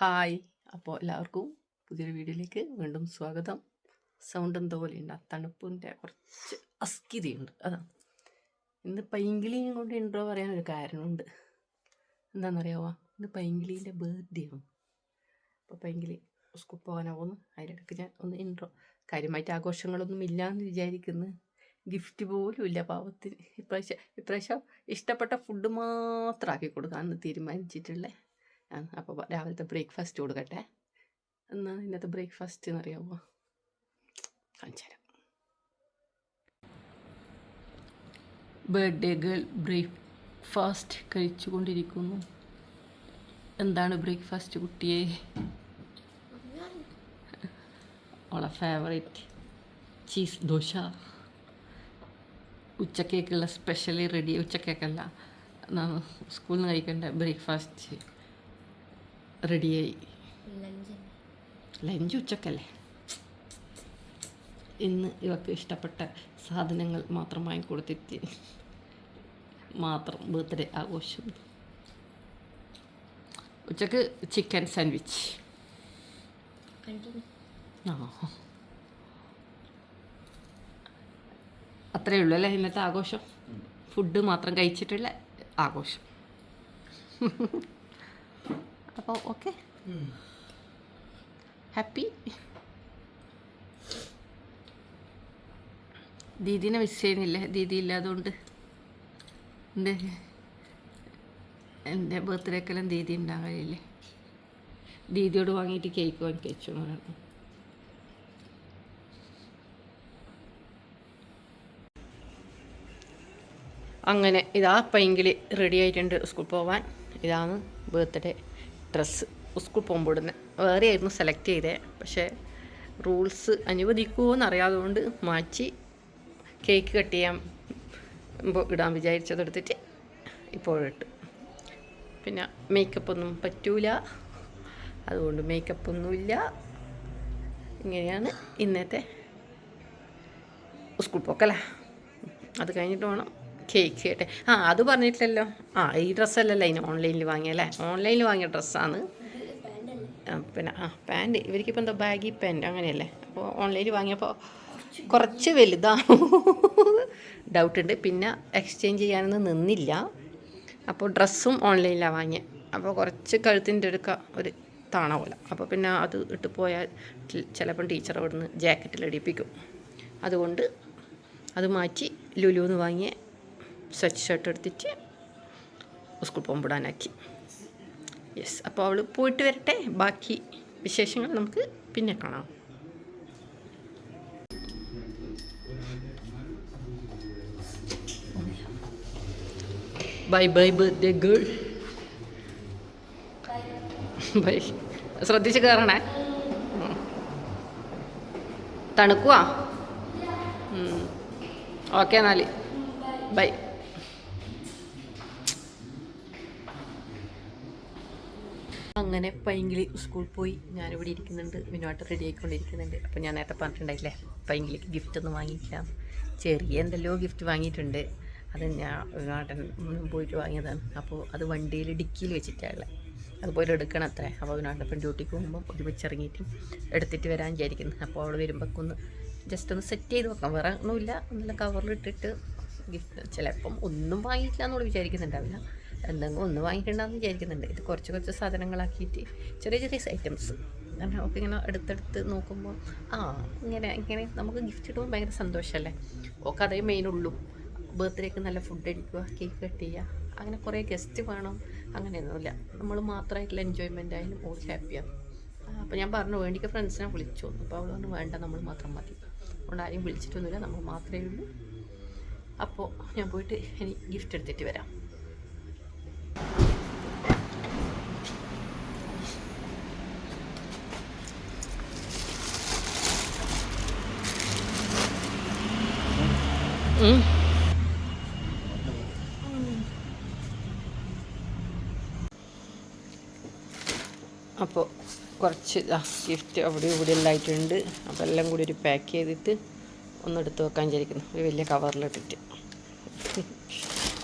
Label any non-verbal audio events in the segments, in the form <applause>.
Hi. അപ്പോൾ എല്ലാവർക്കും പുതിയൊരു വീഡിയോയിലേക്ക് വീണ്ടും സ്വാഗതം. സൗണ്ട് എന്തോ പോലെയുണ്ട്. ആ തണുപ്പിന്റെ കുറച്ച് അസ്കിതയുണ്ട് അതാണ് ഇന്ന് പൈങ്കിളിയും കൊണ്ട് ഇൻട്രോ ഒരു കാരണമുണ്ട്. എന്താണെന്നറിയാമോ ഇന്ന് പൈങ്കിളീന്റെ ബർത്ത്ഡേ ആണ്. അപ്പോൾ പൈങ്കിളി സ്കൂൾ പോകാനാ പോകുന്നു അതിനിടയ്ക്ക് ഞാൻ ഒന്ന് ഇൻട്രോ കാര്യമായിട്ട് ആഘോഷങ്ങളൊന്നും ഇല്ലയെന്ന് വിചാരിക്കുന്നു. ഗിഫ്റ്റ് പോലും ഇല്ല പാവത്തിന്. ഇപ്രാവശ്യം ഇപ്രാവശ്യം ഇഷ്ടപ്പെട്ട ഫുഡ് മാത്രമാക്കി കൊടുക്കാമെന്ന് തീരുമാനിച്ചിട്ടുള്ളത് അപ്പോൾ രാവിലത്തെ ബ്രേക്ക്ഫാസ്റ്റ് കൊടുക്കട്ടെ. എന്നാൽ ഇന്നത്തെ ബ്രേക്ക്ഫാസ്റ്റ് എന്നറിയാമോ കാണിച്ചു തരാം ബർത്ത്ഡേ ഗേൾ ബ്രേക്ക്ഫാസ്റ്റ് കഴിച്ചുകൊണ്ടിരിക്കുന്നു. എന്താണ് ബ്രേക്ക്ഫാസ്റ്റ് കുട്ടിയെ? അവളെ ഫേവറേറ്റ് ചീസ് ദോശ. ഉച്ചക്കേക്കുള്ള സ്പെഷ്യലി റെഡി ഉച്ചക്കേക്കല്ല. സ്കൂളിൽ നിന്ന് കഴിക്കേണ്ട ബ്രേക്ക്ഫാസ്റ്റ് റെഡിയായി. ലഞ്ച്. ഉച്ചക്കല്ലേ? ഇന്ന് ഇവർക്ക് ഇഷ്ടപ്പെട്ട സാധനങ്ങൾ മാത്രം വാങ്ങിക്കൊടുത്തിട്ട് മാത്രം ബർത്ത്ഡേ ആഘോഷം. ഉച്ചയ്ക്ക് ചിക്കൻ സാൻഡ്വിച്ച്. ആ. അത്രയേ ഉള്ളൂ അല്ലേ ഇന്നത്തെ ആഘോഷം? ഫുഡ് മാത്രം കഴിച്ചിട്ടുള്ള ആഘോഷം. അപ്പോൾ ഓക്കെ. ഹാപ്പി. ദീദിനെ മിസ് ചെയ്യുന്നില്ല? ദീദി ഇല്ലാതുകൊണ്ട്. എന്റെ എന്റെ ബർത്ത്ഡേക്കെല്ലാം ദീദി ഉണ്ടാകില്ലേ ദീദിയോട് വാങ്ങിയിട്ട് കേക്ക് വാങ്ങി കഴിച്ചു പറഞ്ഞു. അങ്ങനെ ഇതാ പൈങ്കിളി റെഡി ആയിട്ടുണ്ട് സ്കൂൾ പോവാൻ. ഇതാണ് ബർത്ത്ഡേ ഡ്രസ്സ് സ്കൂൾ പോകുമ്പോൾ ഇടുന്നത് വേറെ ആയിരുന്നു സെലക്ട് ചെയ്തത് പക്ഷേ റൂൾസ് അനുവദിക്കുമോ എന്നറിയാതുകൊണ്ട് മാറ്റി കേക്ക് കട്ട് ചെയ്യാൻ ഇടാൻ വിചാരിച്ചതെടുത്തിട്ട് ഇപ്പോഴിട്ട്. പിന്നെ മേക്കപ്പ് ഒന്നും പറ്റൂല. അതുകൊണ്ട് മേക്കപ്പ് ഒന്നുമില്ല. ഇങ്ങനെയാണ് ഇന്നത്തെ സ്കൂൾ പോക്കല്ലേ? അത് കഴിഞ്ഞിട്ട് വേണം. കേക്ക് കേട്ടെ ആ അത് പറഞ്ഞിട്ടില്ലല്ലോ. ആ ഈ ഡ്രസ്സല്ലല്ലോ അതിന് ഓൺലൈനിൽ വാങ്ങിയല്ലേ ഓൺലൈനിൽ വാങ്ങിയ ഡ്രസ്സാണ്. പിന്നെ ആ പാന്റ്. ഇവർക്കിപ്പോൾ എന്താ ബാഗി പാന്റ് അങ്ങനെയല്ലേ? അപ്പോൾ ഓൺലൈനിൽ വാങ്ങിയപ്പോൾ കുറച്ച് വലുതാണ് ഡൗട്ട് ഉണ്ട് പിന്നെ എക്സ്ചേഞ്ച് ചെയ്യാനൊന്നും നിന്നില്ല. അപ്പോൾ ഡ്രസ്സും ഓൺലൈനിലാണ് വാങ്ങിയത് അപ്പോൾ കുറച്ച് കഴുത്തിന്റെ എടുക്കുക ഒരു താണ പോലെ. അപ്പോൾ പിന്നെ അത് ഇട്ട് പോയാൽ ചിലപ്പം ടീച്ചർ അവിടുന്ന് ജാക്കറ്റിൽ അടിപ്പിക്കും. അതുകൊണ്ട് അത് മാറ്റി ലുലുന്ന് വാങ്ങിയ. സ്വച്ച് ഷർട്ട് എടുത്തിട്ട് സ്കൂൾ പോകുമ്പോടാനാക്കി. യെസ് അപ്പോൾ അവൾ പോയിട്ട് വരട്ടെ. ബാക്കി വിശേഷങ്ങൾ നമുക്ക് പിന്നെ കാണാം. Bye bye birthday girl bye ശ്രദ്ധിച്ച് കയറണേ തണുക്കുവാ? ഓക്കെ എന്നാൽ ബൈ അങ്ങനെ പൈങ്കിളി സ്കൂളിൽ പോയി ഞാനിവിടെ ഇരിക്കുന്നുണ്ട്. മിനോട്ട് റെഡി ആയിക്കൊണ്ടിരിക്കുന്നുണ്ട് അപ്പോൾ ഞാൻ നേരത്തെ പറഞ്ഞിട്ടുണ്ടായില്ലേ പൈങ്കിളിക്ക് ഗിഫ്റ്റ് ഒന്നും വാങ്ങിക്കാം ചെറിയ എന്തെല്ലോ ഗിഫ്റ്റ് വാങ്ങിയിട്ടുണ്ട്. അത് ഞാൻ വിനോട്ടൻ പോയിട്ട് വാങ്ങിയതാണ്. അപ്പോൾ അത് വണ്ടിയിൽ ഡിക്കിയിൽ വെച്ചിട്ടാണ്. അതുപോലെ എടുക്കണം അത്ര. അപ്പോൾ അവനോടൊപ്പം ഡ്യൂട്ടിക്ക് പോകുമ്പോൾ ഒരുമിച്ച് ഇറങ്ങിയിട്ട് എടുത്തിട്ട് വരാൻ വിചാരിക്കുന്നു. അപ്പോൾ അവൾ വരുമ്പോൾ ഒന്ന് ജസ്റ്റ് ഒന്ന് സെറ്റ് ചെയ്ത് വെക്കാം വേറെ ഒന്നുമില്ല. നല്ല കവറിലിട്ടിട്ട് ഗിഫ്റ്റ് ചിലപ്പം ഒന്നും വാങ്ങിയില്ല എന്നോട് വിചാരിക്കുന്നുണ്ടാവില്ല. എന്തെങ്കിലും ഒന്ന് വാങ്ങിക്കണ്ടെന്ന് വിചാരിക്കുന്നുണ്ട്. ഇത് കുറച്ച് കുറച്ച് സാധനങ്ങളാക്കിയിട്ട് ചെറിയ ചെറിയ ഐറ്റംസ് കാരണം ഒക്കെ ഇങ്ങനെ അടുത്തടുത്ത് നോക്കുമ്പോൾ ആ ഇങ്ങനെ ഇങ്ങനെ നമുക്ക് ഗിഫ്റ്റ് ഇടുമ്പോൾ ഭയങ്കര സന്തോഷമല്ലേ? ഒക്കെ അതേ മെയിൻ ഉള്ളൂ. ബർത്ത്ഡേക്ക് നല്ല ഫുഡ് അടിക്കുക കേക്ക് കട്ട് ചെയ്യുക. അങ്ങനെ കുറേ ഗസ്റ്റ് വേണം. അങ്ങനെയൊന്നുമില്ല. നമ്മൾ മാത്രമായിട്ടുള്ള എൻജോയ്മെന്റ് ആയാലും ഓൾ ഹാപ്പിയാണ് അപ്പോൾ ഞാൻ പറഞ്ഞു വേണ്ടിക്ക് ഫ്രണ്ട്സിനെ വിളിച്ചു. അപ്പോൾ അവൾ പറഞ്ഞു വേണ്ട നമ്മൾ മാത്രം മതി. അതുകൊണ്ട് ആരെയും വിളിച്ചിട്ടൊന്നുമില്ല. നമ്മൾ മാത്രമേ ഉള്ളൂ. അപ്പോൾ ഞാൻ പോയിട്ട് ഇനി ഗിഫ്റ്റ് എടുത്തിട്ട് വരാം. അപ്പോൾ കുറച്ച് ഗിഫ്റ്റ് അവിടെ ഇവിടെ എല്ലാം ആയിട്ടുണ്ട്. അപ്പോൾ എല്ലാം കൂടി ഒരു പാക്ക് ചെയ്തിട്ട് ഒന്ന് എടുത്ത് വെക്കാൻ വിചാരിക്കുന്നു. ഒരു വലിയ കവറിലിട്ടിട്ട്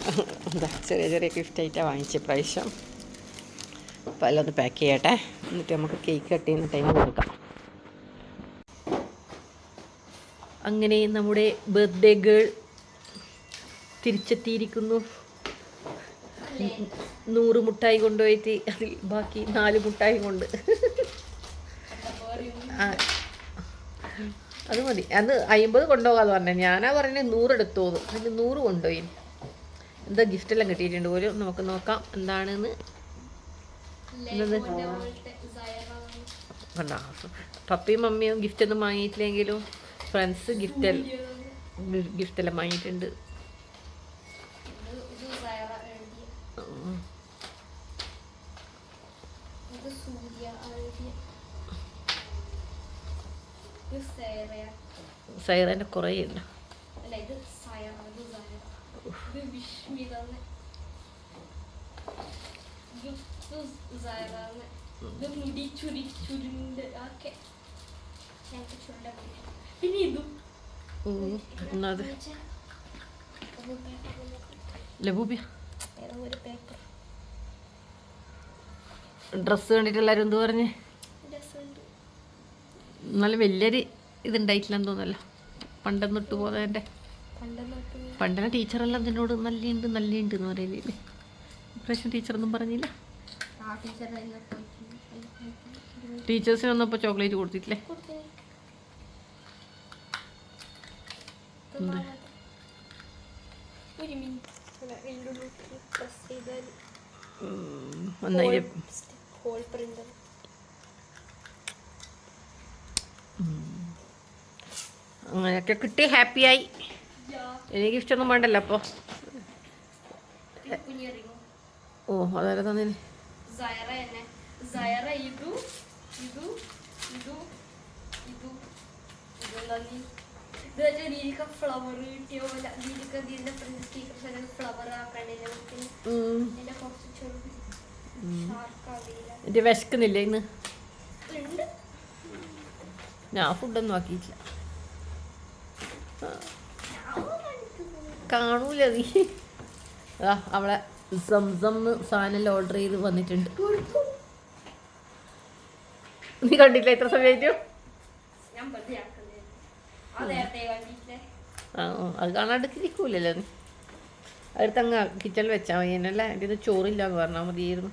എന്താ ചെറിയ ചെറിയ ഗിഫ്റ്റായിട്ടാണ് വാങ്ങിച്ച പ്രാവശ്യം അപ്പോൾ എല്ലാം ഒന്ന് പാക്ക് ചെയ്യട്ടെ. എന്നിട്ട് നമുക്ക് കേക്ക് കട്ട് ചെയ്യുന്ന ടൈം കൊടുക്കാം. അങ്ങനെ നമ്മുടെ ബർത്ത്ഡേ ഗേൾ തിരിച്ചെത്തിയിരിക്കുന്നു. നൂറ് മുട്ടായി കൊണ്ടുപോയിട്ട് അതിൽ ബാക്കി നാല് മുട്ടായി കൊണ്ട്. അത് മതി. അന്ന് അമ്പത് കൊണ്ടുപോകാന്ന് പറഞ്ഞത് ഞാനാ പറഞ്ഞത് നൂറ് എടുത്തോന്ന്. അതിന് നൂറ് കൊണ്ടുപോയി. എന്താ ഗിഫ്റ്റ് എല്ലാം കിട്ടിയിട്ടുണ്ട്. പോലും നമുക്ക് നോക്കാം എന്താണെന്ന്. പപ്പിയും കണ്ടോ? പപ്പയും മമ്മിയും ഗിഫ്റ്റ് ഒന്നും വാങ്ങിയിട്ടില്ലെങ്കിലും ഫ്രണ്ട്സ് ഗിഫ്റ്റ് ഗിഫ്റ്റ് എല്ലാം വാങ്ങിയിട്ടുണ്ട്. സൈറേന്റെ കുറേ ഉണ്ട് അല്ല ഇത് സയറ ഇത് സയറ ഇത് വിഷ്മിത ഇത് സയറ ഇത് മുടി ചുരി ചുരുണ്ട് ഓക്കെ ഞങ്ങൾക്ക് ചുരുണ്ട മുടി പിന്നെ ഇതും അത് ലബൂബിയ ഡ്രസ്സ് കണ്ടിട്ട് എല്ലാവരും എന്ത് പറഞ്ഞ്? എന്നാലും വലിയൊരു ഇതുണ്ടായിട്ടില്ലെന്ന് തോന്നല്ലോ പണ്ടെന്ന് ഇട്ട് പോകുന്നതിന്റെ പണ്ട് നോക്കി പണ്ടിനെ ടീച്ചറെല്ലാം നിന്നോട് നല്ലുണ്ട് നല്ലുണ്ട് എന്ന് പറയലില്ലേ ഇപ്രാവശ്യം ടീച്ചറൊന്നും പറഞ്ഞില്ല. തന്നെ ടീച്ചേഴ്സിന് വന്നപ്പോൾ ചോക്ലേറ്റ് കൊടുത്തിട്ടില്ലേ? അങ്ങനെയൊക്കെ കിട്ടി ഹാപ്പിയായി എനിക്ക് ഗിഫ്റ്റ് ഒന്നും വേണ്ടല്ലോ അപ്പോൾ ഓ അതായത് തന്നേന് സയറ തന്നെ സയറ ഇതു ഇതു ഇതു ഇതു ഇതെന്താ നീ ഇത് വെച്ചാൽ നീരിക്ക ഫ്ലവർ കിട്ടിയ പോലെ നീരിക്ക ഇതിന്റെ ഫ്രണ്ട് സ്റ്റിക്കർ ഫ്ലവർ ആക്കണ്ടേ നമുക്ക് ഉം. ഇതിന്റെ കുറച്ച് ചെറുത് ഷാർക്ക് അറിയില്ല എന്റെ വിശക്കുന്നില്ലേ ഇന്ന് ഞാൻ ഫുഡൊന്നും ആക്കിയിട്ടില്ല കാണൂല നീ അവളെ സംസം സാധനം ഓർഡർ ചെയ്ത് വന്നിട്ടുണ്ട്. നീ കണ്ടില്ല എത്ര സമയമായിട്ടു ആക്കുന്നത് ആ അത് കാണാണ്ടിരിക്കൂലല്ലോ നീ. അടുത്തങ്ങ് കിച്ചണിൽ വെച്ചാൽ മതി എന്നല്ല എന്റെ ഇത് ചോറില്ല എന്ന് പറഞ്ഞാൽ മതിയായിരുന്നു.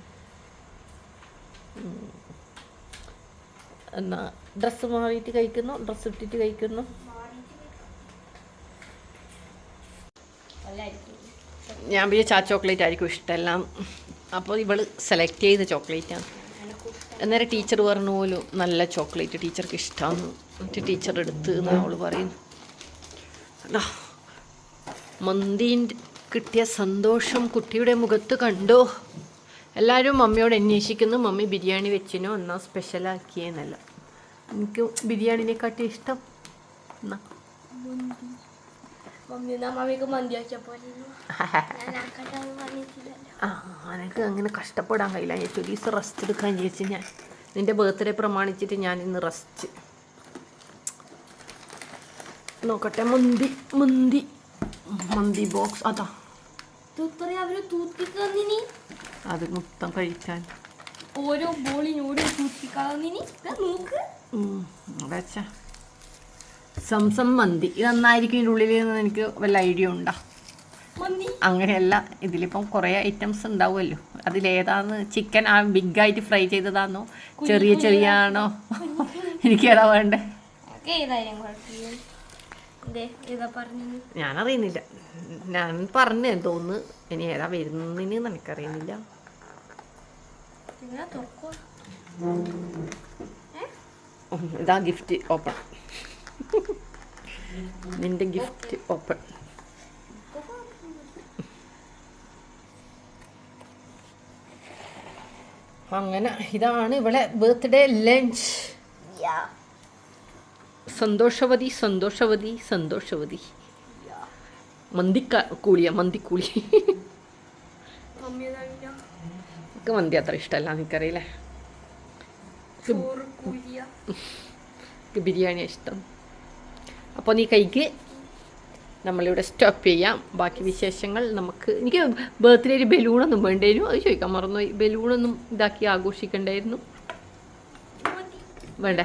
എന്നാ ഡ്രസ്സ് മാറിയിട്ട് കഴിക്കുന്നു ഡ്രസ്സ് ഇട്ടിട്ട് കഴിക്കുന്നു. നല്ലായിരിക്കും ഞാൻ പിന്നെ ചാ ചോക്ലേറ്റ് ആയിരിക്കും ഇഷ്ടമെല്ലാം. അപ്പോൾ ഇവൾ സെലക്ട് ചെയ്ത ചോക്ലേറ്റാണ് അന്നേരം ടീച്ചർ പറഞ്ഞു പോലും നല്ല ചോക്ലേറ്റ് ടീച്ചർക്ക് ഇഷ്ടമാണ് എന്നിട്ട് ടീച്ചർ എടുത്ത് എന്ന് അവൾ പറയുന്നു അല്ല മന്തിന്റെ കിട്ടിയ സന്തോഷം കുട്ടിയുടെ മുഖത്ത് കണ്ടോ? എല്ലാവരും മമ്മിയോട് അന്വേഷിക്കുന്നു. മമ്മി ബിരിയാണി വെച്ചിനോ. എന്നാൽ സ്പെഷ്യലാക്കിയെന്നല്ല എനിക്ക് ബിരിയാണിനെക്കാട്ടി ഇഷ്ടം. എന്നാ. ആ എനിക്ക് അങ്ങനെ കഷ്ടപ്പെടാൻ കഴിയില്ല. ഞാൻ ഒരു ദിവസം റെസ്റ്റ് എടുക്കാൻ ചേച്ചി ഞാൻ നിന്റെ ബർത്ത്ഡേ പ്രമാണിച്ചിട്ട് ഞാൻ ഇന്ന് റെസ്റ്റ് നോക്കട്ടെ മന്തി മന്തി. മന്തി ബോക്സ് അതാ. അത് മൊത്തം കഴിക്കാൻ. ഓരോ ബോളിനോടും ഓരോ തൂത്തിക്കാന്നിനി നോക്ക്. വെച്ചാ. സംസം മന്തി. ഇതെന്നായിരിക്കും ഇതിന്റെ ഉള്ളിൽ നിന്ന് എനിക്ക് വല്ല ഐഡിയ ഉണ്ടോ? അങ്ങനെയല്ല ഇതിലിപ്പം കുറേ ഐറ്റംസ് ഉണ്ടാവുമല്ലോ. അതിലേതാന്ന് ചിക്കൻ ആ ബിഗായിട്ട് ഫ്രൈ ചെയ്തതാണോ ചെറിയ ചെറിയ ആണോ എനിക്ക് ഏതാ വേണ്ടേ ഞാനറിയുന്നില്ല. ഞാൻ പറഞ്ഞു തോന്നുന്നു. ഇനി ഏതാ വരുന്നതിന് എനിക്കറിയുന്നില്ല. ഇതാ ഗിഫ്റ്റ് ഓപ്പൺ നിന്റെ ഗിഫ്റ്റ് ഓപ്പൺ. അങ്ങനെ ഇതാണ് ഇവിടെ ബർത്ത്ഡേ ലഞ്ച്. സന്തോഷവതി സന്തോഷവതി സന്തോഷവതി. മന്തിക്ക കൂലിയ മന്തിക്കൂലി എനിക്ക് മന്തി അത്ര ഇഷ്ടമല്ല എനിക്കറിയില്ലേ ബിരിയാണിയാണ് ഇഷ്ടം. അപ്പോൾ നീ കൈക്ക് നമ്മളിവിടെ സ്റ്റോപ്പ് ചെയ്യാം. ബാക്കി വിശേഷങ്ങൾ നമുക്ക് എനിക്ക് ബർത്ത്ഡേ ഒരു ബലൂണൊന്നും വേണ്ടായിരുന്നു അത് ചോദിക്കാൻ മറന്നു ബലൂണൊന്നും ഇതാക്കി ആഘോഷിക്കണ്ടായിരുന്നു. വേണ്ടേ?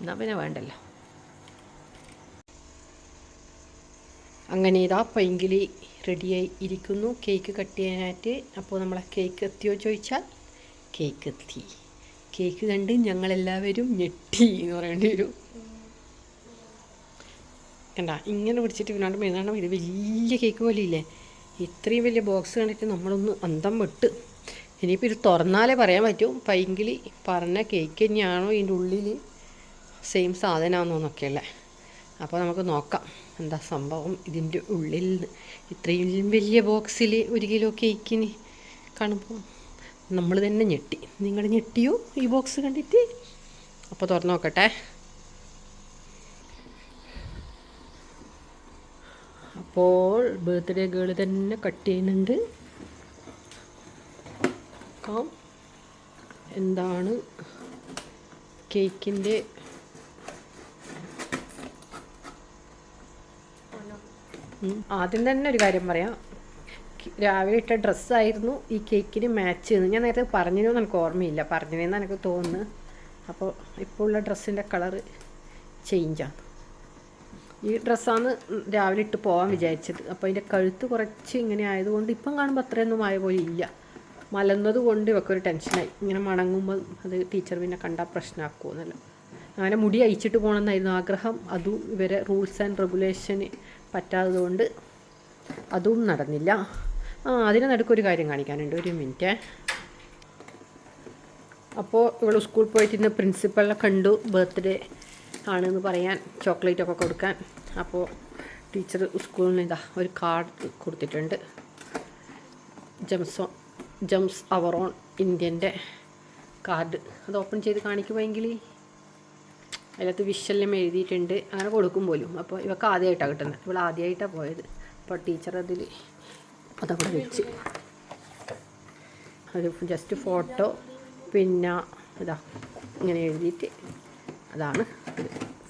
എന്നാ പിന്നെ വേണ്ടല്ലോ. അങ്ങനെ ഇതാ പൈങ്കിളി റെഡിയായി ഇരിക്കുന്നു. കേക്ക് കട്ട് ചെയ്യാനായിട്ട്. അപ്പോൾ നമ്മളെ കേക്ക് എത്തിയോ ചോദിച്ചാൽ കേക്ക് എത്തി. കേക്ക് കണ്ട് ഞങ്ങളെല്ലാവരും ഞെട്ടി എന്ന് പറയേണ്ടി വരും. കണ്ട ഇങ്ങനെ പിടിച്ചിട്ട് പിന്നാണ്ട് മെയ്താണ് ഇത് വലിയ കേക്ക് പോലെ ഇല്ലേ ഇത്രയും വലിയ ബോക്സ് കണ്ടിട്ട് നമ്മളൊന്ന് അന്തം വിട്ട്. ഇനിയിപ്പോൾ ഇത് തുറന്നാലേ പറയാൻ പറ്റും. പൈങ്കിളി പറഞ്ഞ കേക്ക് തന്നെയാണോ ഇതിന്റെ ഉള്ളിൽ സെയിം സാധനമാണോ എന്നൊക്കെയല്ലേ അപ്പോൾ നമുക്ക് നോക്കാം. എന്താ സംഭവം ഇതിന്റെ ഉള്ളിൽ ഇത്രയും വലിയ ബോക്സിൽ ഒരു കിലോ കേക്കിന് കാണുമ്പോൾ നമ്മൾ തന്നെ ഞെട്ടി. നിങ്ങൾ ഞെട്ടിയോ ഈ ബോക്സ് കണ്ടിട്ട്? അപ്പോൾ തുറന്നു നോക്കട്ടെ. അപ്പോൾ ബർത്ത്ഡേ ഗേൾ തന്നെ കട്ട് ചെയ്യുന്നുണ്ട്. നോക്കാം എന്താണ് കേക്കിന്റെ. ആദ്യം തന്നെ ഒരു കാര്യം പറയാം. രാവിലെ ഇട്ട ഡ്രസ്സായിരുന്നു ഈ കേക്കിന് മാച്ച് ചെയ്യുന്നത്. ഞാൻ നേരത്തെ പറഞ്ഞിരുന്നു എനിക്ക് ഓർമ്മയില്ല. പറഞ്ഞതെന്ന് എനിക്ക് തോന്നുന്നു അപ്പോൾ ഇപ്പോൾ ഉള്ള ഡ്രസ്സിന്റെ കളറ് ചേഞ്ചാണ് ഈ ഡ്രസ്സാണ് രാവിലെ ഇട്ട് പോകാൻ വിചാരിച്ചത്. അപ്പോൾ അതിന്റെ കഴുത്ത് കുറച്ച് ഇങ്ങനെ ആയതുകൊണ്ട് ഇപ്പം കാണുമ്പോൾ അത്രയൊന്നും ആയ പോലെ ഇല്ല. മലന്നത് കൊണ്ട് ഇവക്കൊരു ടെൻഷനായി. ഇങ്ങനെ മണങ്ങുമ്പോൾ അത് ടീച്ചർ പിന്നെ കണ്ടാൽ പ്രശ്നമാക്കുമെന്നല്ല അങ്ങനെ മുടി അയച്ചിട്ട് പോകണമെന്നായിരുന്നു ആഗ്രഹം. അതും ഇവരെ റൂൾസ് ആൻഡ് റെഗുലേഷന് പറ്റാത്തതുകൊണ്ട് അതും നടന്നില്ല. ആ അതിനെ നടുക്കൊരു കാര്യം കാണിക്കാനുണ്ട്. ഒരു മിനിറ്റ്. അപ്പോൾ ഇവൾ സ്കൂളിൽ പോയിട്ട് ഇന്ന് പ്രിൻസിപ്പളിനെ കണ്ടു. ബർത്ത്ഡേ ആണെന്ന് പറയാൻ ചോക്ലേറ്റ് ഒക്കെ കൊടുക്കാൻ. അപ്പോൾ ടീച്ചർ സ്കൂളിൽ നിന്ന് ഇതാ ഒരു കാർഡ് കൊടുത്തിട്ടുണ്ട്. ജംസോ ജംസ് അവർ ഓൺ ഇന്ത്യന്റെ കാർഡ്. അത് ഓപ്പൺ ചെയ്ത് കാണിക്കുമെങ്കിൽ അതിനകത്ത് വിഷെല്ലാം എഴുതിയിട്ടുണ്ട്. അങ്ങനെ കൊടുക്കും പോലും. അപ്പോൾ ഇവക്ക് ആദ്യമായിട്ടാണ് കിട്ടുന്നത്. ഇവൾ ആദ്യമായിട്ടാണ് പോയത്. അപ്പോൾ ടീച്ചർ അതിൽ അതവിടെ വെച്ച്. ഒരു ജസ്റ്റ് ഫോട്ടോ പിന്നെ ഇതാ ഇങ്ങനെ എഴുതിയിട്ട് അതാണ്.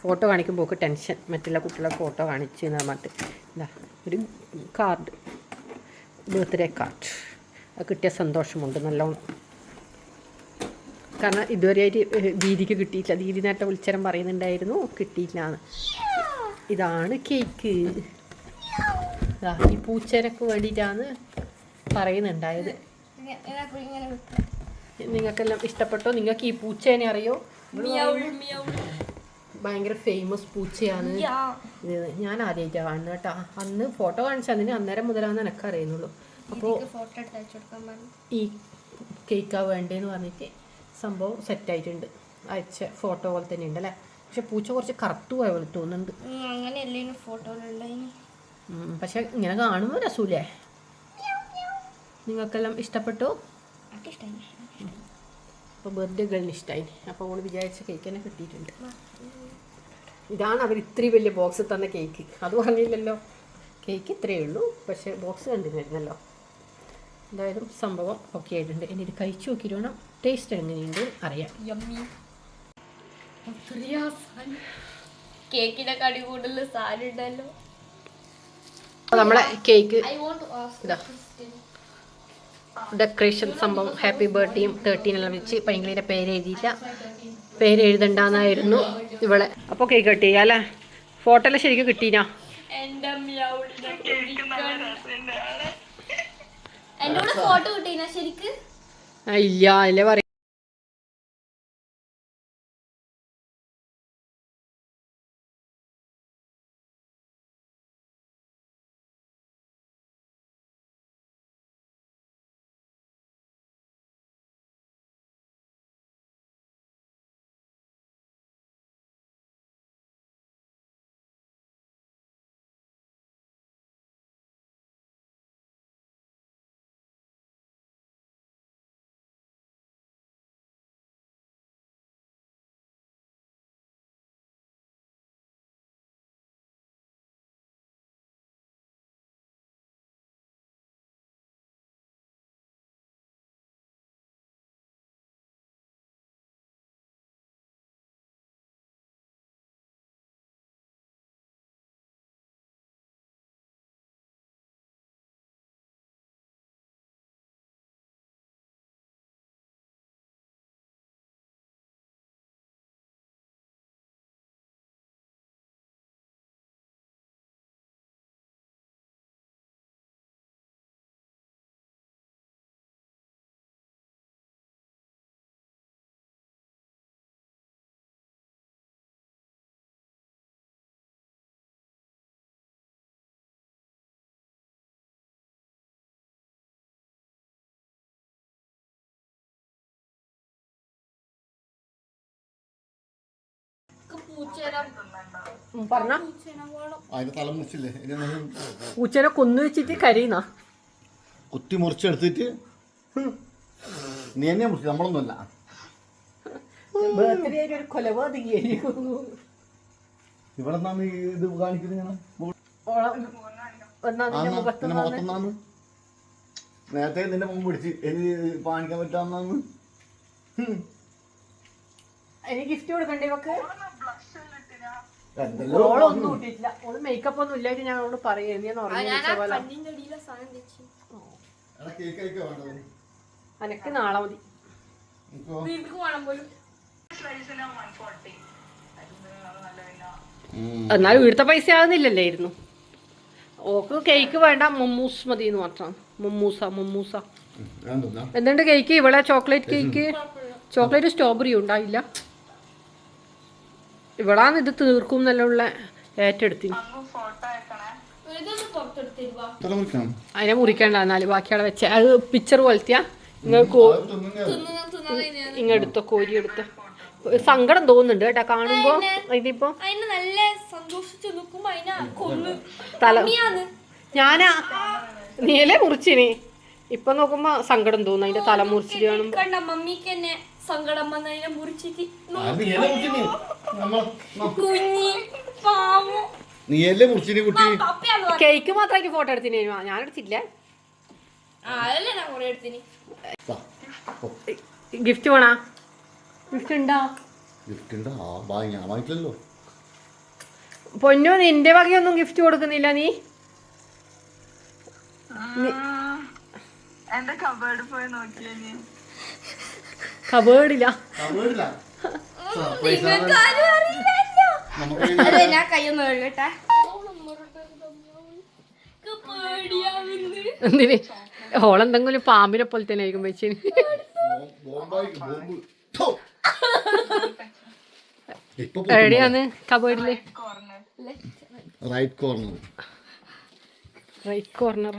ഫോട്ടോ കാണിക്കുമ്പോൾ ഒക്കെ ടെൻഷൻ. മറ്റുള്ള കുട്ടികളെ ഫോട്ടോ കാണിച്ച് എന്ന് പറഞ്ഞിട്ട്. എന്താ ഒരു കാർഡ് ബർത്ത്ഡേ കാർഡ് അത് കിട്ടിയ സന്തോഷമുണ്ട് നല്ലോണം. കാരണം ഇതുവരെ ദീദിക്ക് കിട്ടിയില്ല ദീദി നേരത്തെ വിളിച്ചരം പറയുന്നുണ്ടായിരുന്നു കിട്ടിയില്ല എന്ന് ഇതാണ് കേക്ക് ഈ പൂച്ചേനക്ക് വേണ്ടിയിട്ടാണ് പറയുന്നുണ്ടായത്. നിങ്ങൾക്കെല്ലാം ഇഷ്ടപ്പെട്ടോ? നിങ്ങൾക്ക് ഈ പൂച്ചേനെ അറിയോ? ഭയങ്കര ഫേമസ് പൂച്ചയാണ്. ഞാൻ ആദ്യമായിട്ടാണ് കാണുന്നത് കേട്ടോ. അന്ന് ഫോട്ടോ കാണിച്ചതിന് അന്നേരം മുതലാന്ന് എനിക്ക് അറിയുന്നുള്ളൂ അപ്പോൾ ഈ കേക്കാ വേണ്ടേന്ന് പറഞ്ഞിട്ട് സംഭവം സെറ്റായിട്ടുണ്ട് അയച്ച ഫോട്ടോ പോലെ തന്നെ ഉണ്ട് അല്ലേ? പക്ഷെ പൂച്ച കുറച്ച് കറുത്തു പോയ പോലെ തോന്നുന്നുണ്ട്. അങ്ങനെയല്ലേ പക്ഷെ ഇങ്ങനെ കാണുമ്പോൾ രസൂലേ നിങ്ങൾക്കെല്ലാം ഇഷ്ടപ്പെട്ടു? ഇഷ്ടമായി അപ്പോൾ ബർത്ത്ഡേ ഗേളിന് ഇഷ്ടമായി അപ്പോൾ അവൾ വിചാരിച്ച കേക്ക് തന്നെ കിട്ടിയിട്ടുണ്ട്. ഇതാണ് അവർ ഇത്രയും വലിയ ബോക്സ് തന്ന കേക്ക് അത് പറഞ്ഞില്ലല്ലോ കേക്ക് ഇത്രയേ ഉള്ളൂ. പക്ഷേ ബോക്സ് കണ്ടിരുന്നല്ലോ. എന്തായാലും സംഭവം ഓക്കെ ആയിട്ടുണ്ട്. ഇനി ഇത് കഴിച്ചു നോക്കിയിട്ട് വേണം ടേസ്റ്റ് എങ്ങനെയുണ്ട് അറിയാം. യമ്മി കേക്കിന്റെ കടി കൂടുതൽ സാധനം ഉണ്ടല്ലോ നമ്മളെ കേക്ക് ഇതാ. ഡെക്കറേഷൻ സംഭവം. ഹാപ്പി ബർത്ത്ഡേയും തേർട്ടീനെല്ലാം വെച്ച് പൈങ്കിളിയുടെ പേര് എഴുതിയില്ല പേര് എഴുതണ്ടെന്നായിരുന്നു ഇവളെ. അപ്പോൾ കേക്ക് കട്ട് ചെയ്യാം അല്ലേ? ഫോട്ടോ എല്ലാം ശരിക്കും കിട്ടീനാ? ഇല്ല അല്ലേ പറയും പറഞ്ഞ. പൂച്ചേനെ അതിന്റെ തല മുറിച്ചില്ലേ ഇനി കൊന്നു വെച്ചിട്ട് കരയുന്ന? കുത്തി മുറിച്ചെടുത്തിട്ട് നീ എന്നെ മുറിച്ചു നമ്മളൊന്നുമല്ല. ബർത്ത്ഡേ ഒരു ഇവിടെ നിന്നാണ് ഈ ഇത് കാണിക്കുന്നത് ഞാൻ നിന്റെ നേരത്തെ നിന്റെ മുമ്പ് പിടിച്ച് എനിക്ക് കാണിക്കാൻ പറ്റാന്നാന്ന്. എനിക്ക് ഗിഫ്റ്റ് കൊടുക്കണ്ടേ ഇവക്ക്? ഓളൊന്നും ഇട്ടിട്ടില്ല. ഓൾ മേക്കപ്പ് ഒന്നും ഇല്ലായിട്ട് ഞാൻ അവളോട് അനക്ക് നാളെ മതി. എന്നാലും ഇവിടുത്തെ പൈസ ആകുന്നില്ലല്ലായിരുന്നു ഓക്ക് കേക്ക് വേണ്ട മമ്മൂസ് മതി എന്ന് മാത്രം മമ്മൂസ മമ്മൂസ. എന്തുണ്ട് കേക്ക് ഇവിടെ ചോക്ലേറ്റ് കേക്ക് ചോക്ലേറ്റ് സ്ട്രോബെറി ഉണ്ടായില്ല. ഇവിടാന്ന് ഇത് തീർക്കും എന്നുള്ള ഏറ്റെടുത്തിന് മുറിക്കണം? അതിനെ മുറിക്കണ്ട എന്നാൽ ബാക്കിയാളെ വെച്ച. അത് പിക്ചർ പോലത്തെയാ. ഇങ്ങെടുത്തോ കോരി എടുത്തോ സങ്കടം തോന്നുന്നുണ്ട് കേട്ടാ കാണുമ്പോ ഇതിപ്പോ. തല ഞാനാ നീയല്ലേ മുറിച്ചിനി? ഇപ്പൊ നോക്കുമ്പോ സങ്കടം തോന്നുന്നു അതിന്റെ തല മുറിച്ചിട്ട് കാണുമ്പോ. സങ്കടം വന്നതിനെ മുറിച്ചിട്ട് മുറിച്ചിനി. കുഞ്ഞി പാവം. നീയല്ലേ കുട്ടി. പപ്പയാന്ന് പറഞ്ഞു കേക്ക് മാത്രമായിട്ട് ഫോട്ടോ എടുത്തിന് ഞാൻ. എടുത്തില്ല ഗിഫ്റ്റ് വേണാ? ഗിഫ്റ്റ് ഉണ്ടോ? ആ ബാ ഞാൻ വാങ്ങിക്കില്ലല്ലോ പൊന്നു നിന്റെ വകയൊന്നും ഗിഫ്റ്റ് കൊടുക്കുന്നില്ല നീ. എന്റെ കബേർഡ് പോയി നോക്കിയേ നീ. കബേർഡില്ല ഞാൻ കഴുകട്ടെ. എന്തിന്? ഓളെന്തെങ്കിലും പാമ്പിനെ പോലെ തന്നെ ആയിരിക്കും വെച്ചിന് എവിടെയാന്ന് കബേർഡിൽ റൈറ്റ് കോർണർ റൈറ്റ് കോർണർ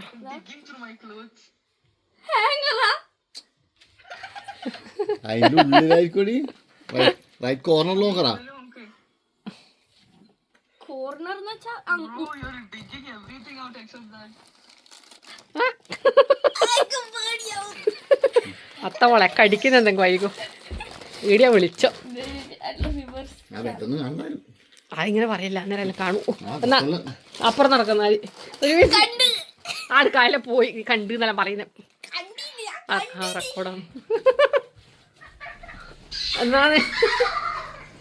ഹാങ്ങറാ അതിന്റെ ഉള്ളിലായിക്കോടി. റൈറ്റ് കോർണറിൽ നോക്കറാ നോക്ക് കോർണർ എന്ന് that. അത്തവളെ കടിക്കുന്ന എന്തെങ്കിലും ആയിരിക്കും. ഈടിയാ വിളിച്ചോ. അതിങ്ങനെ പറയില്ല അന്നേരം എല്ലാം കാണൂ. ആ, എന്നാ. അപ്പുറം നടക്കുന്ന ആൾക്കാരെ ആട് പോയി. കണ്ടു എന്നെല്ലാം പറയുന്നത് ആ റെക്കോർഡാണ് എന്നാണ്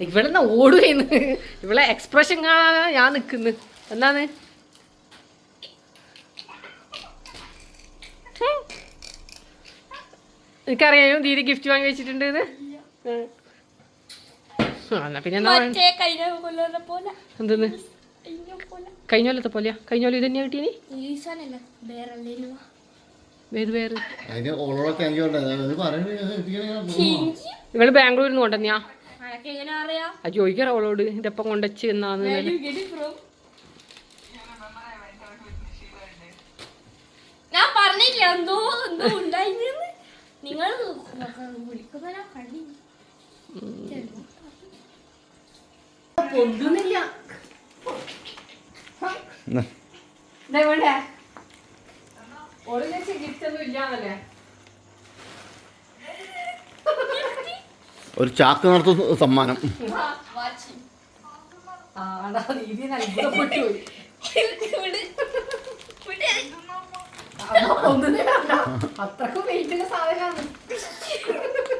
ഇവിടെ നിന്ന് ഓടുകയെന്ന് ഇവിടെ എക്സ്പ്രഷൻ കാണാനാ ഞാൻ നിൽക്കുന്നു. എന്നാണ്. എനിക്കറിയാമോ ദീദി ഗിഫ്റ്റ് വാങ്ങി വെച്ചിട്ടുണ്ട് എന്നാ പിന്നെ എന്തെന്ന്? കഴിഞ്ഞ കൊല്ലത്തെ പോലെയാ? കഴിഞ്ഞ കൊല്ലം ഇത് തന്നെയാ കിട്ടീനി വേറെ അത് ഇവൾ ബാംഗ്ലൂരിൽ നിന്ന് കൊണ്ടുവന്നിയാ അതൊക്കെ എങ്ങനെ അറിയാം? ആ ചോദിക്കാറ അവളോട് ഇതപ്പം കൊണ്ടുവച്ച് എന്നാന്ന് Where do you get it from? ഞാൻ പറഞ്ഞില്ല എന്തോ എന്തോ ഉണ്ടായിരുന്നു നിങ്ങൾ ലക്ഷം ഗിഫ്റ്റ് ഒന്നും ഇല്ലാന്നല്ലേ? ഒരു ചാക്ക് നടത്തുന്ന സമ്മാനം.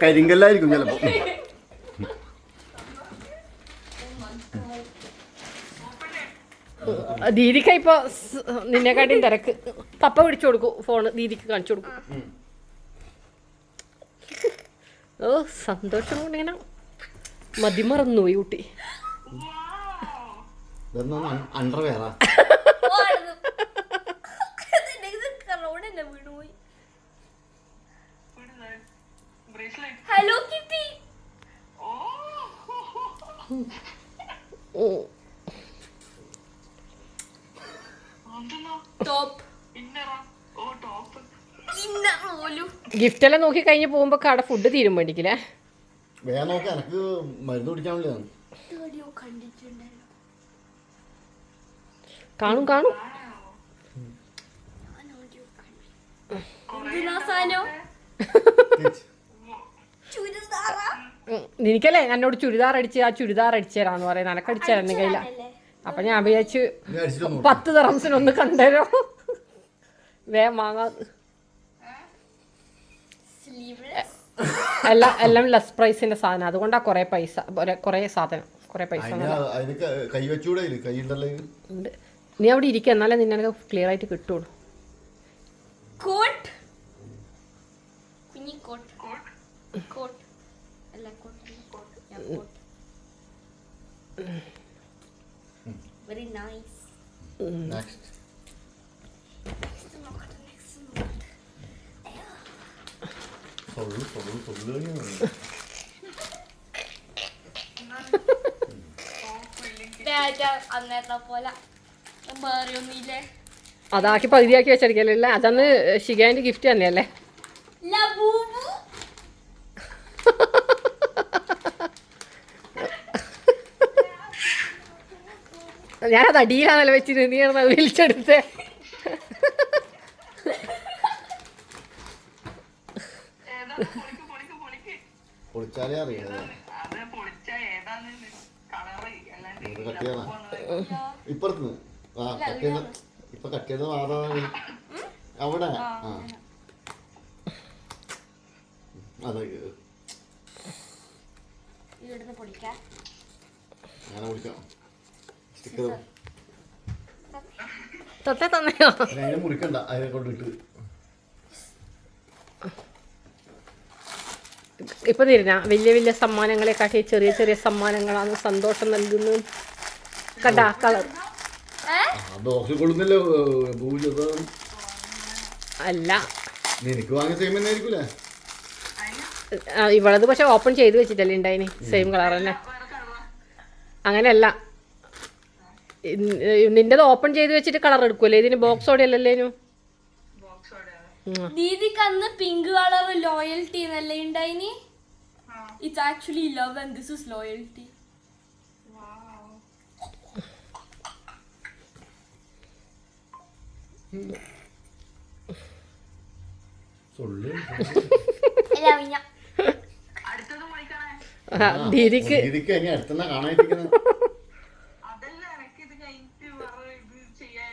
കരിങ്കല്ലായിരിക്കും ചിലപ്പോ. ദീദിക്ക ഇപ്പൊ നിന്നെക്കാട്ടിയും തിരക്ക്. പപ്പ പിടിച്ചു കൊടുക്കും ഫോണ് ദീദിക്ക് കാണിച്ചു കൊടുക്കും. ഓ സന്തോഷം കൊണ്ട് ഇങ്ങനെ മതിമറന്നു പോയി കുട്ടി അണ്ടർവെയറാ. ഹലോ കിട്ടി. ഓ ടോപ്പ് ഇന്നറാ ഓ ടോപ്പ് ഇന്ന റോലു ഗിഫ്റ്റ് എല്ലാം നോക്കി കഴിഞ്ഞ് പോകുമ്പോ കട ഫുഡ് തീരും വേണ്ടിക്കില്ലേ? വേഗം നോക്കാം എനക്ക് മരുന്ന് കണ്ടിട്ടുണ്ടല്ലോ. കാണും കാണും. നിനക്കല്ലേ എന്നോട് ചുരിദാർ അടിച്ച് ആ ചുരിദാർ അടിച്ചു തരാന്ന് പറയാം നിനക്ക് അടിച്ചു തരാൻ കയ്യില അപ്പൊ ഞാൻ വിചാരിച്ചു പത്ത് തറംസിനൊന്ന് കണ്ടേരോ? വേഗം വാങ്ങാ Sleeveless. എല്ലാം എല്ലാം ലെസ് പ്രൈസിന്റെ സാധനം. അതുകൊണ്ടാ കുറെ പൈസ കൊറേ സാധനം കുറെ പൈസ? ഉണ്ട്. നീ അവിടെ ഇരിക്കുക എന്നാലേ നിന്നെ ക്ലിയർ ആയിട്ട് കിട്ടുള്ളൂ. തൊള്ളു, തൊള്ളു, തൊള്ളു തന്നെയാണ്. ഡാറ്റ അന്നേരത്തെ പോലെ വേറെയൊന്നുമില്ലേ അതാക്കി പകുതിയാക്കി വെച്ചിരിക്കല്ലേ അതന്ന് ഷിഗാന്റെ ഗിഫ്റ്റ് തന്നെയല്ലേ ലബൂബു ഞാനത് അടിയിലാണല്ലോ വെച്ചിരുന്നു നീ വിളിച്ചെടുത്തേ ഏതാണ് പൊളിക്ക് പൊളിക്ക് പൊളിക്ക് പൊളിച്ചാലേ അറിയാം അത് പൊളിച്ച ഏതാന്ന് കളറ് അല്ലാണ്ട് ഇത് കട്ട് ചെയ്യണോ? കട്ടിയാണ്? ഇപ്പുറത്ത് ആ കട്ടിയെന്ന് ഇപ്പൊ കട്ടിയെന്ന് വാറാണ് അവിടെ? ആ അതെ അങ്ങനെ വിളിക്കാം സ്റ്റിക്കർ <laughs> തൊട്ടേ തന്നെയോ? അതിനെ മുറിക്കണ്ട അതിനെ കൊണ്ടിട്ട്. ഇപ്പൊ തരുന്ന വലിയ വലിയ സമ്മാനങ്ങളെ കാട്ടി ചെറിയ ചെറിയ സമ്മാനങ്ങളാണ് സന്തോഷം നൽകുന്നത്. കണ്ട കളർ. അല്ല. ഇവളത് പക്ഷെ ഓപ്പൺ ചെയ്ത് വെച്ചിട്ടല്ലേ ഉണ്ടായിന് സെയിം കളർ തന്നെ. അങ്ങനെയല്ല. നിന്റേത് ഓപ്പൺ ചെയ്ത് വെച്ചിട്ട് കളർ എടുക്കുമല്ലേ ഇതിന് ബോക്സോടെ അല്ലല്ലേനു ബോക്സോടെ ദീദിക്ക് അന്ന് പിങ്ക് കളർ ലോയൽറ്റി എന്നല്ലേ ഉണ്ടായിനി it's actually love and this is loyalty ദീദിക്ക്. ദീദിക്ക് ഇനി അടുത്തെന്നാ കാണാതിരിക്കുന്നത് <laughs> അതല്ല എനിക്ക് ഇത് കഴിഞ്ഞിട്ട് വേറെ ഇത് ചെയ്യാൻ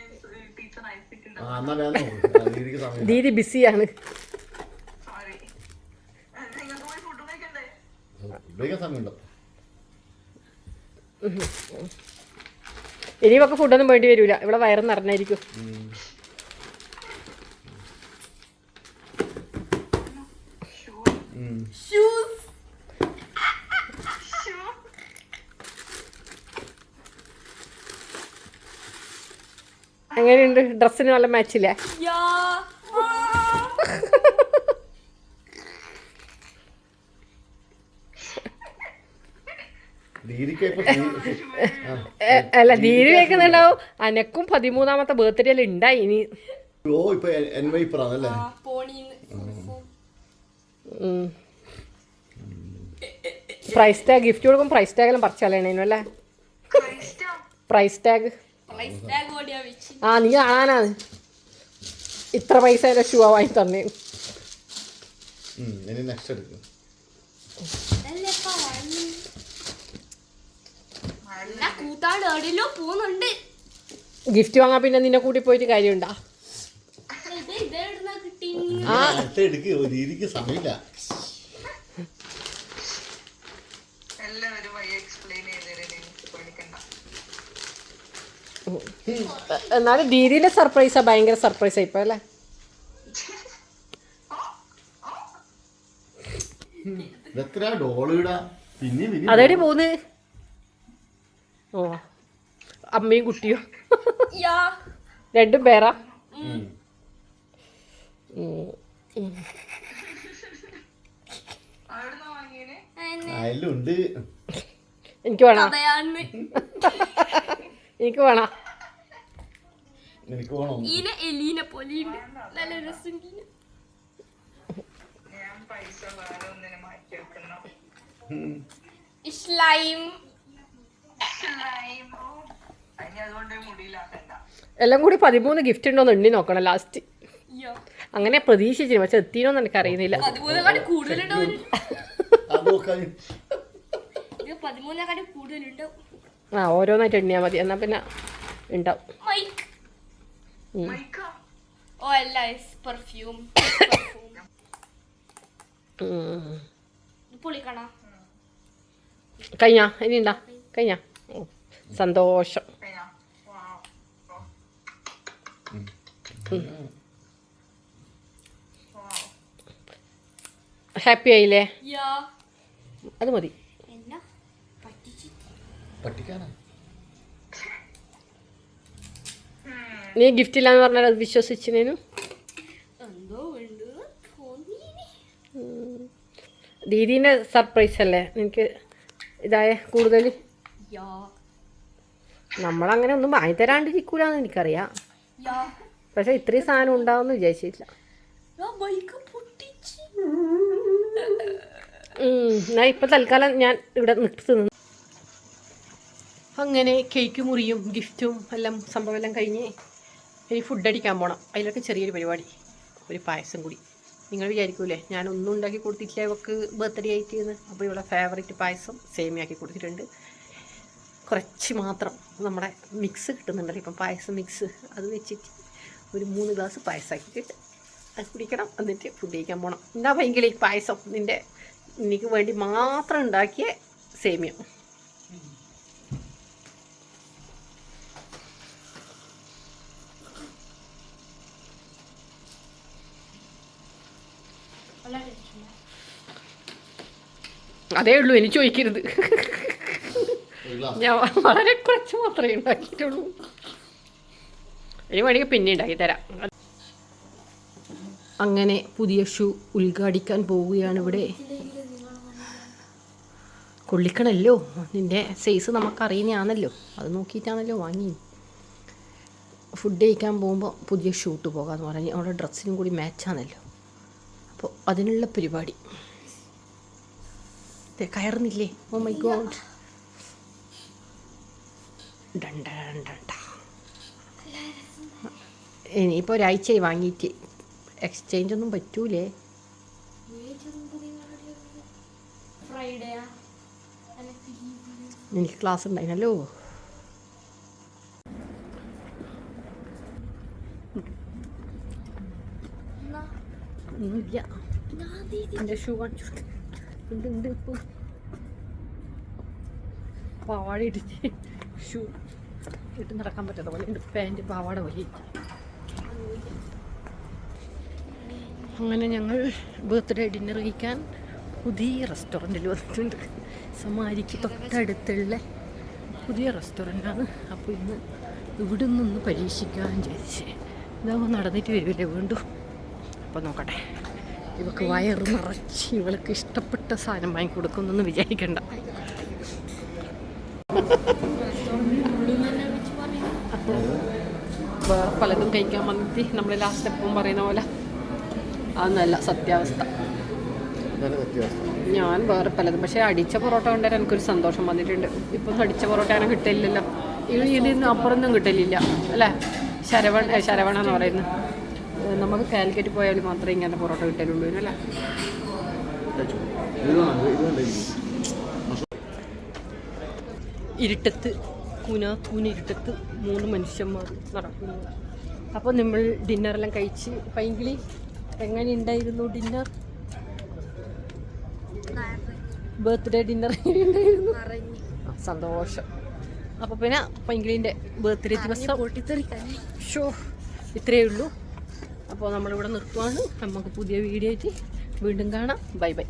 ടീച്ചർ ആ അയച്ചിട്ടുണ്ടാവും എന്നാ വേണം രീതിക്ക് സമയം ദീദി ബിസിയാണ് സോറി നിങ്ങൾക്ക് പോയി ഫുഡ് കഴിക്കണ്ടേ ഉപയോഗിക്കാൻ സമയമുണ്ടോ? ഇനി ഇനിയൊക്കെ ഫുഡൊന്നും വേണ്ടി വരൂല. ഇവിടെ വയറ് നിറഞ്ഞായിരിക്കും. ഷൂസ് എങ്ങനെയുണ്ട് ഡ്രസ്സിന് നല്ല മാച്ചില്ലേ <laughs> അല്ല ധീരി കേൾക്കുന്നുണ്ടാവും അനക്കും പതിമൂന്നാമത്തെ ബർത്ത്ഡേ അല്ല ഉണ്ടായി ഇനി. ഓ ഇപ്പൊ പ്രൈസ് ടാഗ് ഗിഫ്റ്റ് കൊടുക്കും പ്രൈസ് ടാഗ് എല്ലാം പറിച്ചാലേ അല്ലേ? പ്രൈസ് ടാഗ് പ്രൈസ് ടാഗ് ഓടിയാ വെച്ച് ആ നീ കാണാനാണ്. ഇത്ര പൈസ ഷൂ വാങ്ങി തന്നേ. കൂത്താട് എവിടെയല്ലോ പോകുന്നുണ്ട്. ഗിഫ്റ്റ് വാങ്ങാ പിന്നെ നിന്നെ കൂടി പോയിട്ട് കാര്യമുണ്ടാ? ഇത് ഇതെവിടുന്ന കിട്ടി ആ. സമയമില്ല. എന്നാലും ദീദിയിലെ സർപ്രൈസാ ഭയങ്കര സർപ്രൈസ് ആയിപ്പോ അല്ലേ? അതെടി പോന്ന് ഓ അമ്മയും കുട്ടിയോ. രണ്ടും പേരാ. എനിക്ക് വേണം? എനിക്ക് വേണോ. ഈന എലീന നല്ല രസമുണ്ട് എല്ലാം കൂടി പതിമൂന്ന് ഗിഫ്റ്റ് ഉണ്ടോന്ന് എണ്ണി നോക്കണം ലാസ്റ്റ് അയ്യോ. അങ്ങനെ പ്രതീക്ഷിച്ചിരുന്നു പക്ഷെ എത്തിയോന്ന് എനിക്ക് അറിയുന്നില്ല പതിമൂന്നെക്കാട്ടി കൂടുതലുണ്ടാവും. ആ ഓരോന്നായിട്ട് എണ്ണിയാൽ മതി. എന്നാൽ പിന്നെ ഉണ്ടാവും. കഴിഞ്ഞാ? ഇനി ഉണ്ടാ? കഴിഞ്ഞ. സന്തോഷം. ഹാപ്പി ആയില്ലേ? യാ അത് മതി. നീ ഗിഫ്റ്റ് ഇല്ലാന്ന് പറഞ്ഞാൽ അത് വിശ്വസിച്ചിനു ദീദീന്റെ സർപ്രൈസ് അല്ലേ? എനിക്ക് ഇതായ കൂടുതൽ യാ. നമ്മളങ്ങനെ ഒന്നും വാങ്ങി തരാണ്ടിരിക്കൂലെന്ന് എനിക്കറിയാം. യാ. പക്ഷെ ഇത്രയും സാധനം ഉണ്ടാവുമെന്ന് വിചാരിച്ചില്ല എന്നാ ഇപ്പം തൽക്കാലം ഞാൻ ഇവിടെ നിർത്തുന്നു അങ്ങനെ കേക്ക് മുറിയും ഗിഫ്റ്റും എല്ലാം സംഭവം എല്ലാം കഴിഞ്ഞ് ഇനി ഫുഡ് അടിക്കാൻ പോകണം അതിലൊക്കെ ചെറിയൊരു പരിപാടി. ഒരു പായസം കൂടി. നിങ്ങൾ വിചാരിക്കൂലേ ഞാൻ ഒന്നും ഉണ്ടാക്കി കൊടുത്തിട്ടില്ല ഇവക്ക് ബർത്ത്ഡേ ആയിട്ട് എന്ന്. അപ്പോൾ ഇവിടെ ഫേവറേറ്റ് പായസം സേമിയാക്കി കൊടുത്തിട്ടുണ്ട്. കുറച്ച് മാത്രം നമ്മുടെ മിക്സ് കിട്ടുന്നുണ്ടല്ലോ. ഇപ്പം പായസം മിക്സ് അത് വെച്ചിട്ട് ഒരു മൂന്ന് ഗ്ലാസ് പായസമാക്കി കിട്ടും അത് കുടിക്കണം. എന്നിട്ട് ഫുഡ് കഴിക്കാൻ പോകണം എന്താ ഭയങ്കര പായസം? നിന്റെ എനിക്ക് വേണ്ടി മാത്രം ഉണ്ടാക്കിയ സേമിയം. അതേ ഉള്ളൂ എനിക്ക് ചോദിക്കരുത്. ഒരു ഗ്ലാസ്. ഞാൻ വളരെ കുറച്ച് മാത്രമേ ഉണ്ടാക്കിയിട്ടുള്ളൂ. ഇനി വേണമെങ്കിൽ പിന്നെ ഉണ്ടാക്കി തരാം. അങ്ങനെ പുതിയ ഷൂ ഉദ്ഘാടിക്കാൻ പോവുകയാണ് ഇവിടെ. കൊള്ളിക്കണല്ലോ. നിന്റെ സൈസ് നമുക്കറിയുന്നതാണല്ലോ. അത് നോക്കിയിട്ടാണല്ലോ വാങ്ങി. ഫുഡ് കഴിക്കാൻ പോകുമ്പോൾ പുതിയ ഷൂട്ട് പോകാമെന്ന് പറഞ്ഞ്. അവിടെ ഡ്രസ്സിനും കൂടി മാച്ചാണല്ലോ അപ്പോൾ അതിനുള്ള പരിപാടി. കയറുന്നില്ലേ ഓ മൈ ഗോഡ് ഡണ്ട ഡണ്ട ഇനിയിപ്പോൾ ഒരാഴ്ചയായി വാങ്ങിയിട്ട്. എക്സ്ചേഞ്ച് ഒന്നും പറ്റൂലേ. എനിക്ക് ക്ലാസ് ഉണ്ടായിരുന്നല്ലോ ഒന്നുമില്ല. എന്റെ ഷൂ കാണിച്ചു പാവാട ഇട്ടിട്ട് ഷൂ ഇട്ട് നടക്കാൻ പറ്റാത്ത പോലെ ഉണ്ട്. പാന്റ് പാവാട അങ്ങനെ ഞങ്ങൾ ബർത്ത്ഡേ ഡിന്നർ കഴിക്കാൻ പുതിയ റെസ്റ്റോറന്റിൽ വന്നിട്ടുണ്ട്. സമാരിക്ക് തൊട്ടടുത്തുള്ള പുതിയ റെസ്റ്റോറന്റാണ് അപ്പോൾ ഇന്ന് ഇവിടെ നിന്നൊന്ന് പരീക്ഷിക്കാൻ വിചാരിച്ച്. ഇതാകുമ്പോൾ നടന്നിട്ട് വരുമല്ലേ വീണ്ടും? അപ്പോൾ നോക്കട്ടെ. ഇവക്ക് വയറ് നിറച്ച് ഇവൾക്ക് ഇഷ്ടപ്പെട്ട സാധനം വാങ്ങിക്കൊടുക്കുന്നെന്ന് വിചാരിക്കണ്ട. വേറെ പലതും കഴിക്കാൻ വന്നിട്ട് നമ്മൾ ലാസ്റ്റ് എപ്പം പറയുന്ന പോലെ അതൊന്നല്ല സത്യാവസ്ഥ. ഞാൻ വേറെ പലതും പക്ഷേ അടിച്ച പൊറോട്ട കൊണ്ടുവരാൻ എനിക്കൊരു സന്തോഷം വന്നിട്ടുണ്ട്. ഇപ്പം അടിച്ച പൊറോട്ട അങ്ങനെ കിട്ടലില്ലല്ലോ. ഇനി ഇതിന് അപ്പുറമൊന്നും കിട്ടലില്ല. അല്ലേ? ശരവൺ ശരവണ എന്ന് പറയുന്നത്. നമുക്ക് കാലിക്കറ്റ് പോയാൽ മാത്രമേ ഇങ്ങനെ പൊറോട്ട കിട്ടലുള്ളൂ അല്ലേ. ഇരുട്ടത്ത് കൂന കൂന ഇരുട്ടത്ത് മൂന്ന് മനുഷ്യന്മാർ നടക്കുന്നു. അപ്പോൾ നമ്മൾ ഡിന്നറെല്ലാം കഴിച്ച് പൈങ്കിളി എങ്ങനെ ഉണ്ടായിരുന്നു ഡിന്നർ? ബർത്ത്ഡേ ഡിന്നർ ഉണ്ടായിരുന്നു? സന്തോഷം. അപ്പോൾ പിന്നെ പൈങ്കിളിന്റെ ബർത്ത്ഡേ ദിവസം ഷോ ഇത്രയേ ഉള്ളൂ. അപ്പോൾ നമ്മളിവിടെ നിർത്തുവാണ്. നമുക്ക് പുതിയ വീഡിയോ ആയിട്ട് വീണ്ടും കാണാം. Bye bye.